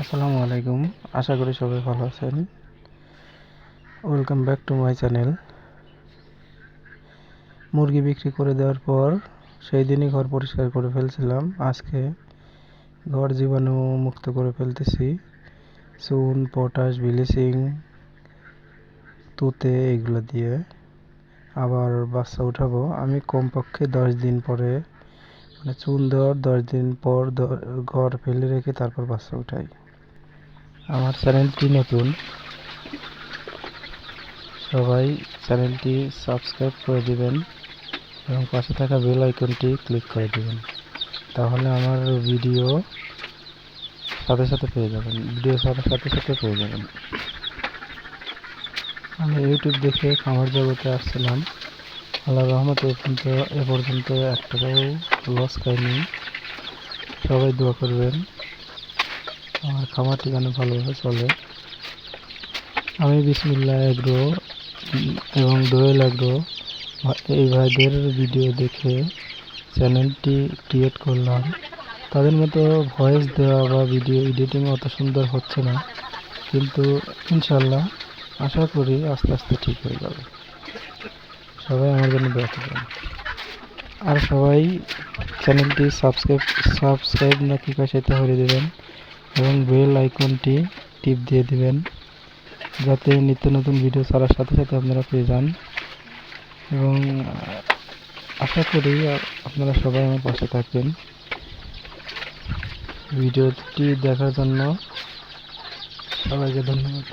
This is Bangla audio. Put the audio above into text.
আসসালামু আলাইকুম। আশা করি সবাই ভালো আছেন। Welcome back to my channel মুরগি বিক্রি করে দেওয়ার পর সেই দিনই ঘর পরিষ্কার করে ফেলছিলাম। আজকে ঘর জীবাণু মুক্ত করে ফেলতেছি। চুন, পটাশ ব্লিচিং তুতে এগুলো দিয়ে আবার বাচ্চা উঠাবো। আমি কমপক্ষে দশ দিন পরে মানে চুন দেওয়ার দশ দিন পর ঘর ফেলে রেখে তারপর বাচ্চা উঠাই। আমার চ্যানেলটি নতুন, সবাই চ্যানেলটি সাবস্ক্রাইব করে দিবেন এবং পাশে থাকা বেল আইকনটি ক্লিক করে দিবেন। তাহলে আমার ভিডিও সাথে সাথে পেয়ে যাবেন, ভিডিও সাথে সাথে সাথে পেয়ে যাবেন। আমি ইউটিউব দেখে খামার জগতে আসছিলাম। আল্লাহ রহমতে পর্যন্ত, এ পর্যন্ত এক টাকাও লস খাইনি। সবাই দোয়া করবেন। আমার খামারটি যেন ভালোভাবে চলে। আমি বিসমিল্লা এগ্রো, এবং দোয়েল এগ্রো এই ভাইদের ভিডিও দেখে চ্যানেলটি ক্রিয়েট করলাম। তাদের মতো ভয়েস দেওয়া বা ভিডিও এডিটিং অত সুন্দর হচ্ছে না, কিন্তু ইনশাল্লাহ আশা করি আস্তে আস্তে ঠিক হয়ে যাবে। সবাই আমার জন্য করবেন। আর সবাই চ্যানেলটি সাবস্ক্রাইব সাবস্ক্রাইব না কি কাছে হয়ে দেবেন। এবং বেল আইকনটি টিপ দিয়ে দিবেন যাতে নিত্য নতুন ভিডিও ছাড়ার সাথে সাথে আপনারা পেয়ে যান। এবং আশা করি আপনারা সবাই আমার পাশে থাকবেন। ভিডিওটি দেখার জন্য সবাইকে ধন্যবাদ।